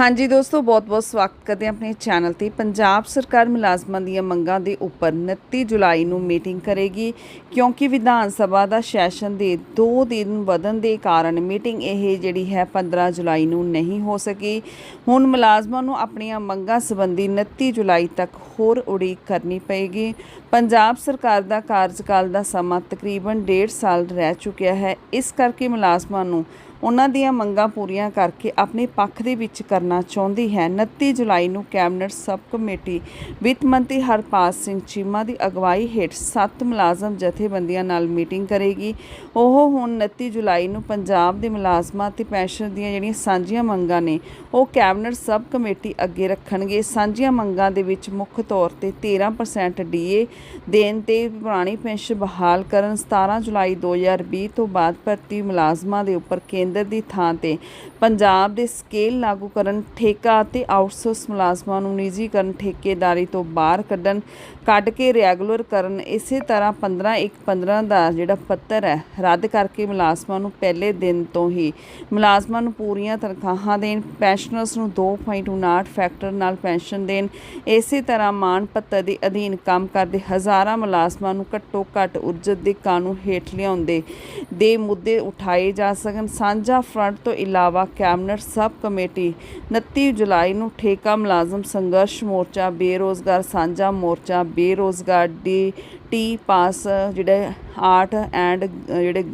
ਹਾਂਜੀ ਦੋਸਤੋ, ਬਹੁਤ-ਬਹੁਤ ਸਵਾਗਤ ਕਰਦੇ ਹਾਂ ਆਪਣੇ ਚੈਨਲ ਤੇ। ਪੰਜਾਬ ਸਰਕਾਰ ਮੁਲਾਜ਼ਮਾਂ ਦੀਆਂ ਮੰਗਾਂ ਦੇ ਉੱਪਰ 29 ਜੁਲਾਈ ਨੂੰ ਮੀਟਿੰਗ ਕਰੇਗੀ, ਕਿਉਂਕਿ ਵਿਧਾਨ ਸਭਾ ਦਾ ਸੈਸ਼ਨ ਦੇ 2 ਦਿਨ ਵਧਣ ਦੇ ਕਾਰਨ ਮੀਟਿੰਗ ਇਹ ਜਿਹੜੀ ਹੈ 15 ਜੁਲਾਈ ਨੂੰ ਨਹੀਂ ਹੋ ਸਕੀ। ਹੁਣ ਮੁਲਾਜ਼ਮਾਂ ਨੂੰ ਆਪਣੀਆਂ ਮੰਗਾਂ ਸੰਬੰਧੀ 29 ਜੁਲਾਈ ਤੱਕ ਹੋਰ ਉਡੀਕ ਕਰਨੀ ਪਏਗੀ। ਪੰਜਾਬ ਸਰਕਾਰ ਦਾ ਕਾਰਜਕਾਲ ਦਾ ਸਮਾਂ ਤਕਰੀਬਨ 1.5 ਸਾਲ ਰਹਿ ਚੁੱਕਿਆ ਹੈ। ਇਸ ਕਰਕੇ ਮੁਲਾਜ਼ਮਾਂ ਨੂੰ ਉਹਨਾਂ ਦੀਆਂ ਮੰਗਾਂ ਪੂਰੀਆਂ ਕਰਕੇ ਆਪਣੇ ਪੱਖ ਦੇ ਵਿੱਚ ਕਰਨਾ ਚਾਹੁੰਦੀ ਹੈ। 29 ਜੁਲਾਈ ਨੂੰ ਕੈਬਨਿਟ ਸਬ ਕਮੇਟੀ ਵਿੱਤ ਮੰਤਰੀ ਹਰਪਾਲ ਸਿੰਘ ਚੀਮਾ ਦੀ ਅਗਵਾਈ ਹੇਠ ਸੱਤ ਮੁਲਾਜ਼ਮ ਜਥੇਬੰਦੀਆਂ ਨਾਲ ਮੀਟਿੰਗ ਕਰੇਗੀ। ਉਹ ਹੁਣ 29 ਜੁਲਾਈ ਨੂੰ ਪੰਜਾਬ ਦੇ ਮੁਲਾਜ਼ਮਾਂ ਤੇ ਪੈਨਸ਼ਨ ਦੀਆਂ ਜਿਹੜੀਆਂ ਸਾਂਝੀਆਂ ਮੰਗਾਂ ਨੇ, ਉਹ ਕੈਬਨਿਟ ਸਬ ਕਮੇਟੀ ਅੱਗੇ ਰੱਖਣਗੇ। ਸਾਂਝੀਆਂ ਮੰਗਾਂ ਦੇ ਵਿੱਚ ਮੁੱਖ ਤੌਰ ਤੇ 13% ਡੀਏ ਦੇਣ ਤੇ ਪੁਰਾਣੀ ਪੈਨਸ਼ਨ ਬਹਾਲ ਕਰਨ 17 ਜੁਲਾਈ 2020 ਤੋਂ ਬਾਅਦ ਭਰਤੀ ਮੁਲਾਜ਼ਮਾਂ ਦੇ ਉੱਪਰ ਕੇਂਦਰ ਦੀ ਥਾਂ ਤੇ। ਪੰਜਾਬ ਦੇ ਸਕੇਲ ਲਾਗੂ ਕਰਨ ਠੇਕਾ ਅਤੇ ਆਊਟਸੋਰਸ ਮੁਲਾਜ਼ਮਾਂ ਨੂੰ ਨਿੱਜੀਕਰਨ ਠੇਕੇਦਾਰੀ ਤੋਂ ਬਾਹਰ ਕੱਢਣ, ਕੱਢ ਕੇ ਰੈਗੂਲਰ ਕਰਨ, ਇਸੇ ਤਰ੍ਹਾਂ 15 ਇੱਕ 15 ਦਾ ਜਿਹੜਾ ਪੱਤਰ ਹੈ, ਰੱਦ ਕਰਕੇ ਮੁਲਾਜ਼ਮਾਂ ਨੂੰ ਪਹਿਲੇ ਦਿਨ ਤੋਂ ਹੀ ਮੁਲਾਜ਼ਮਾਂ ਨੂੰ ਪੂਰੀਆਂ ਤਨਖਾਹਾਂ ਦੇਣ, ਪੈਨਸ਼ਨਰਸ ਨੂੰ 2.59 ਫੈਕਟਰ ਨਾਲ ਪੈਨਸ਼ਨ ਦੇਣ, ਇਸੇ ਤਰ੍ਹਾਂ ਮਾਣ ਪੱਤਰ ਦੇ ਅਧੀਨ ਕੰਮ ਕਰਦੇ ਹਜ਼ਾਰਾਂ ਮੁਲਾਜ਼ਮਾਂ ਨੂੰ ਘੱਟੋ ਘੱਟ ਉਰਜਤ ਦੇ ਕਾਨੂੰਨ ਹੇਠ ਲਿਆਉਂਦੇ ਦੇ ਮੁੱਦੇ ਉਠਾਏ ਜਾ ਸਕਣ। ਸਾਂਝਾ ਫਰੰਟ ਤੋਂ ਇਲਾਵਾ ਕੈਬਨਿਟ ਸਬ ਕਮੇਟੀ 29 ਜੁਲਾਈ ਨੂੰ ਠੇਕਾ ਮੁਲਾਜ਼ਮ ਸੰਘਰਸ਼ ਮੋਰਚਾ, ਬੇਰੋਜ਼ਗਾਰ ਸਾਂਝਾ ਮੋਰਚਾ, ਬੇਰੋਜ਼ਗਾਰ ਡੀ ਟੀ ਪਾਸ ਜਿਹੜੇ ਆਰਟ ਐਂਡ ਜਿਹੜੇ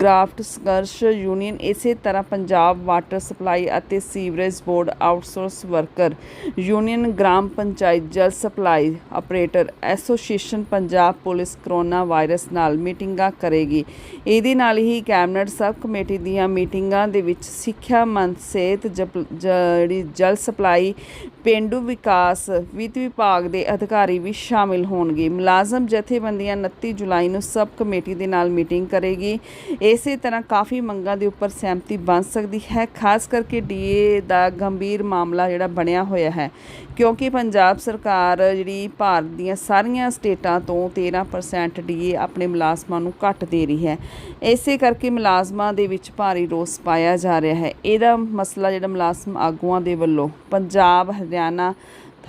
ਗ੍ਰਾਫਟ ਸੰਘਰਸ਼ ਯੂਨੀਅਨ ਇਸੇ ਤਰ੍ਹਾਂ ਪੰਜਾਬ ਵਾਟਰ ਸਪਲਾਈ ਅਤੇ sewerage board outsource worker union gram panchayat ਜਲ supply operator association Punjab police corona virus ਨਾਲ ਮੀਟਿੰਗਾਂ ਕਰੇਗੀ। ਇਹਦੇ ਨਾਲ ਹੀ ਕੈਬਨਿਟ ਸਬ ਕਮੇਟੀ ਦੀਆਂ ਮੀਟਿੰਗਾਂ ਦੇ ਵਿੱਚ ਸਿੱਖਿਆ ਮੰਤ ਸਿਹਤ ਜਪ- ਜਿਹੜੀ ਜਲ ਸਪਲਾਈ, ਪੇਂਡੂ ਵਿਕਾਸ, ਵਿੱਤ ਵਿਭਾਗ ਦੇ ਅਧਿਕਾਰੀ ਵੀ ਸ਼ਾਮਿਲ ਹੋਣਗੇ। ਮੁਲਾਜ਼ਮ ਜਥੇਬੰਦੀਆਂ 29 ਜੁਲਾਈ ਨੂੰ ਸਬ ਕਮੇਟੀ ਦੇ ਨਾਲ ਮੀਟਿੰਗ ਕਰੇਗੀ। ਇਸੇ ਤਰ੍ਹਾਂ ਕਾਫੀ ਮੰਗਾਂ ਦੇ ਉੱਪਰ ਸਹਿਮਤੀ ਬਣ ਸਕਦੀ ਹੈ, ਖਾਸ ਕਰਕੇ ਡੀਏ ਦਾ ਗੰਭੀਰ ਮਾਮਲਾ ਜਿਹੜਾ ਬਣਿਆ ਹੋਇਆ ਹੈ। ਕਿਉਂਕਿ ਪੰਜਾਬ ਸਰਕਾਰ ਜਿਹੜੀ ਭਾਰਤ ਦੀਆਂ ਸਾਰੀਆਂ ਸਟੇਟਾਂ ਤੋਂ 13% ਡੀਏ ਆਪਣੇ ਮੁਲਾਜ਼ਮਾਂ ਨੂੰ ਘੱਟ ਦੇ ਰਹੀ ਹੈ। ਇਸੇ ਕਰਕੇ ਮੁਲਾਜ਼ਮਾਂ ਦੇ ਵਿੱਚ ਭਾਰੀ ਰੋਸ ਪਾਇਆ ਜਾ ਰਿਹਾ ਹੈ। ਇਹਦਾ ਮਸਲਾ ਜਿਹੜਾ ਮੁਲਾਜ਼ਮ ਆਗੂਆਂ ਦੇ ਵੱਲੋਂ ਪੰਜਾਬ, ਹਰਿਆਣਾ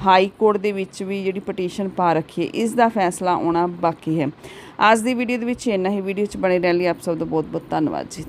ਹਾਈ ਕੋਰਟ ਦੇ ਵਿੱਚ ਵੀ ਜਿਹੜੀ ਪਟੀਸ਼ਨ ਪਾ ਰੱਖੀ ਹੈ, ਇਸ ਦਾ ਫੈਸਲਾ ਆਉਣਾ ਬਾਕੀ ਹੈ। ਅੱਜ ਦੀ ਵੀਡੀਓ ਦੇ ਵਿੱਚ ਇੰਨਾ ਹੀ। ਵੀਡੀਓ 'ਚ ਬਣੇ ਰਹਿਣ ਲਈ ਆਪ ਸਭ ਦਾ ਬਹੁਤ ਬਹੁਤ ਧੰਨਵਾਦ ਜੀ।